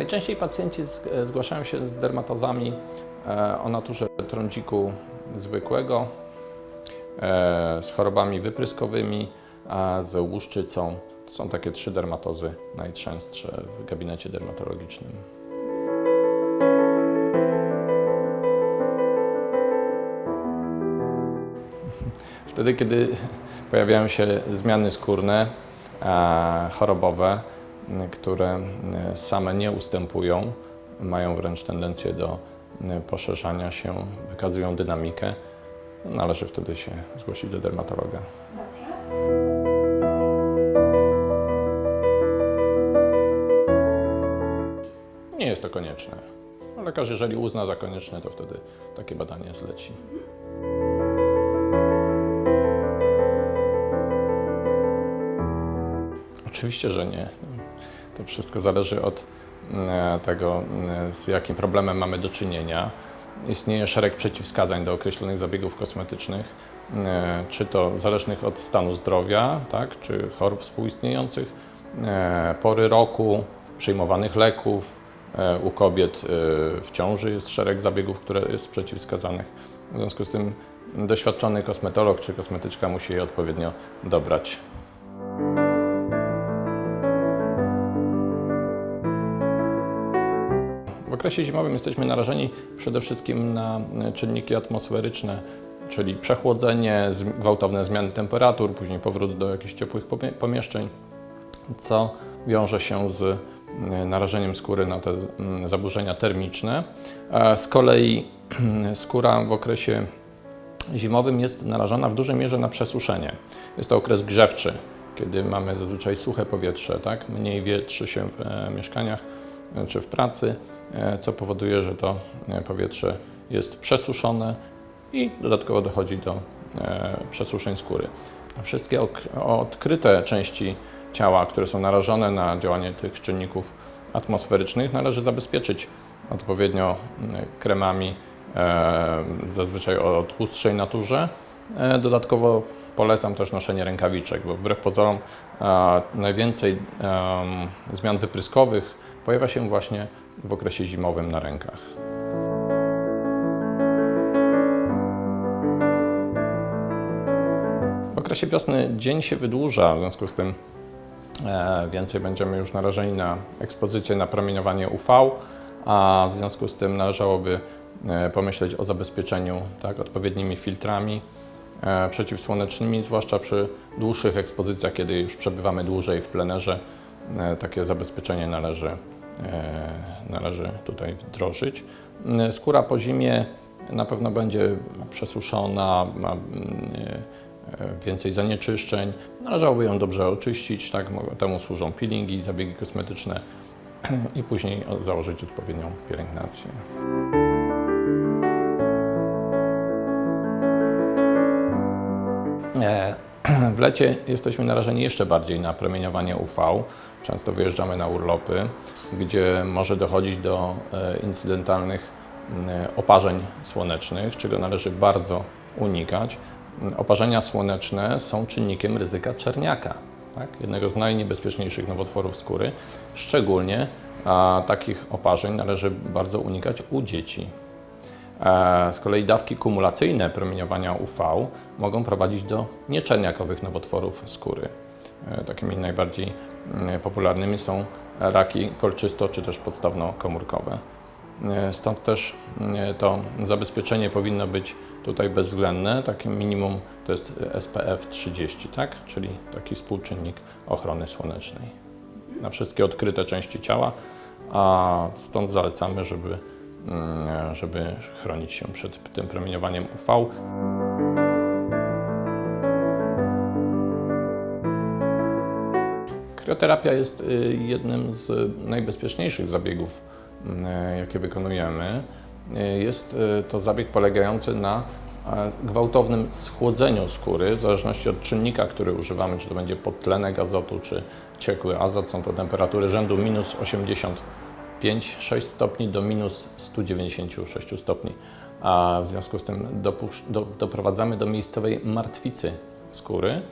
Najczęściej pacjenci z- zgłaszają się z dermatozami e, o naturze trądziku zwykłego, e, z chorobami wypryskowymi, z łuszczycą. To są takie trzy dermatozy najczęstsze w gabinecie dermatologicznym. Wtedy, kiedy pojawiają się zmiany skórne, e, chorobowe, które m, same nie ustępują, mają wręcz tendencję do m, poszerzania się, wykazują dynamikę, należy wtedy się zgłosić do dermatologa. Nie jest to konieczne. Lekarz, jeżeli uzna za konieczne, to wtedy takie badanie zleci. Oczywiście, że nie. To wszystko zależy od e, tego, e, z jakim problemem mamy do czynienia. Istnieje szereg przeciwwskazań do określonych zabiegów kosmetycznych, e, czy to zależnych od stanu zdrowia, tak, czy chorób współistniejących, pory roku, przyjmowanych leków. U kobiet w ciąży jest szereg zabiegów, które jest przeciwwskazanych. W związku z tym doświadczony kosmetolog czy kosmetyczka musi je odpowiednio dobrać. Okresie zimowym jesteśmy narażeni przede wszystkim na e, czynniki atmosferyczne, czyli przechłodzenie, gwałtowne zmiany temperatur, później powrót do jakichś ciepłych pomie- pomieszczeń, co wiąże się z e, narażeniem skóry na te zaburzenia termiczne. A Z kolei skóra w okresie zimowym jest narażona w dużej mierze na przesuszenie. Jest to okres grzewczy, kiedy mamy zazwyczaj suche powietrze, tak? mniej wietrzy się w e, mieszkaniach e, czy w pracy, e, co powoduje, że to e, powietrze jest przesuszone i dodatkowo dochodzi do e, przesuszeń skóry. Wszystkie odkryte części ciała, które są narażone na działanie tych czynników atmosferycznych, należy zabezpieczyć odpowiednio kremami, e, zazwyczaj o tłustszej naturze. E, Dodatkowo polecam też noszenie rękawiczek, bo wbrew pozorom e, najwięcej zmian wypryskowych pojawia się właśnie w okresie zimowym na rękach. W okresie wiosny dzień się wydłuża, w związku z tym e, więcej będziemy już narażeni na ekspozycję na promieniowanie UV, a w związku z tym należałoby e, pomyśleć o zabezpieczeniu tak, odpowiednimi filtrami e, przeciwsłonecznymi, zwłaszcza przy dłuższych ekspozycjach, kiedy już przebywamy dłużej w plenerze. Takie zabezpieczenie należy, należy tutaj wdrożyć. E, Skóra po zimie na pewno będzie przesuszona, ma mm, e, więcej zanieczyszczeń. Należałoby ją dobrze oczyścić, tak? Temu służą peelingi, zabiegi kosmetyczne i później założyć odpowiednią pielęgnację. E, W lecie jesteśmy narażeni jeszcze bardziej na promieniowanie UV. Często wyjeżdżamy na urlopy, gdzie może dochodzić do e, incydentalnych m, oparzeń słonecznych, czego należy bardzo unikać. M, Oparzenia słoneczne są czynnikiem ryzyka czerniaka, tak? jednego z najniebezpieczniejszych nowotworów skóry. Szczególnie a, takich oparzeń należy bardzo unikać u dzieci. E, Z kolei dawki kumulacyjne promieniowania UV mogą prowadzić do nieczerniakowych nowotworów skóry. E, Takimi najbardziej mm, popularnymi są raki kolczysto czy też podstawno-komórkowe. E, Stąd też mm, to zabezpieczenie powinno być tutaj bezwzględne. Takim minimum to jest SPF 30, tak? czyli taki współczynnik ochrony słonecznej na wszystkie odkryte części ciała, a stąd zalecamy, żeby, żeby chronić się przed tym promieniowaniem UV. Krioterapia jest y, jednym z najbezpieczniejszych zabiegów, y, jakie wykonujemy. Y, Jest y, to zabieg polegający na gwałtownym schłodzeniu skóry, w zależności od czynnika, który używamy, czy to będzie podtlenek azotu, czy ciekły azot. Są to temperatury rzędu minus 85-6 stopni do minus 196 stopni. A w związku z tym do, doprowadzamy do miejscowej martwicy skóry,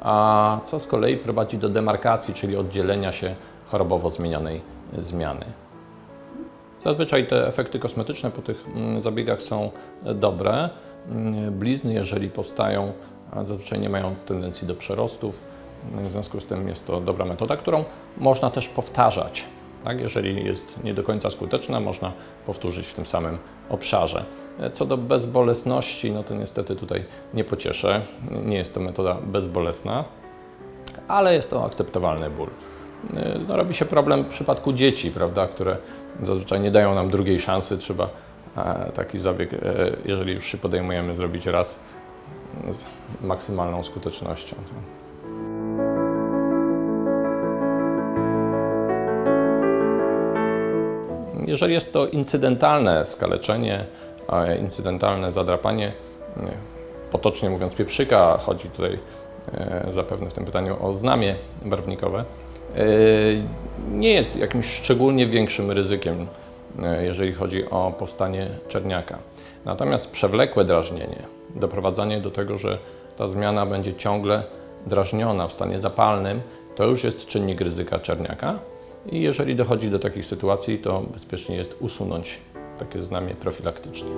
a co z kolei prowadzi do demarkacji, czyli oddzielenia się chorobowo zmienionej zmiany. Zazwyczaj te efekty kosmetyczne po tych mm, zabiegach są e, dobre. Mm, Blizny, jeżeli powstają, zazwyczaj nie mają tendencji do przerostów. W związku z tym jest to dobra metoda, którą można też powtarzać. Tak? Jeżeli jest nie do końca skuteczna, można powtórzyć w tym samym obszarze. E, Co do bezbolesności, no to niestety tutaj nie pocieszę. Nie jest to metoda bezbolesna, ale jest to akceptowalny ból. E, No, robi się problem w przypadku dzieci, prawda, które zazwyczaj nie dają nam drugiej szansy. Trzeba e, taki zabieg, jeżeli już się podejmujemy, zrobić raz z maksymalną skutecznością. Jeżeli jest to incydentalne skaleczenie, incydentalne zadrapanie, potocznie mówiąc pieprzyka, chodzi tutaj e, zapewne w tym pytaniu o znamie barwnikowe, e, nie jest jakimś szczególnie większym ryzykiem, e, jeżeli chodzi o powstanie czerniaka. Natomiast przewlekłe drażnienie, doprowadzanie do tego, że ta zmiana będzie ciągle drażniona w stanie zapalnym, to już jest czynnik ryzyka czerniaka. I jeżeli dochodzi do takich sytuacji, to bezpiecznie jest usunąć takie znamie profilaktycznie.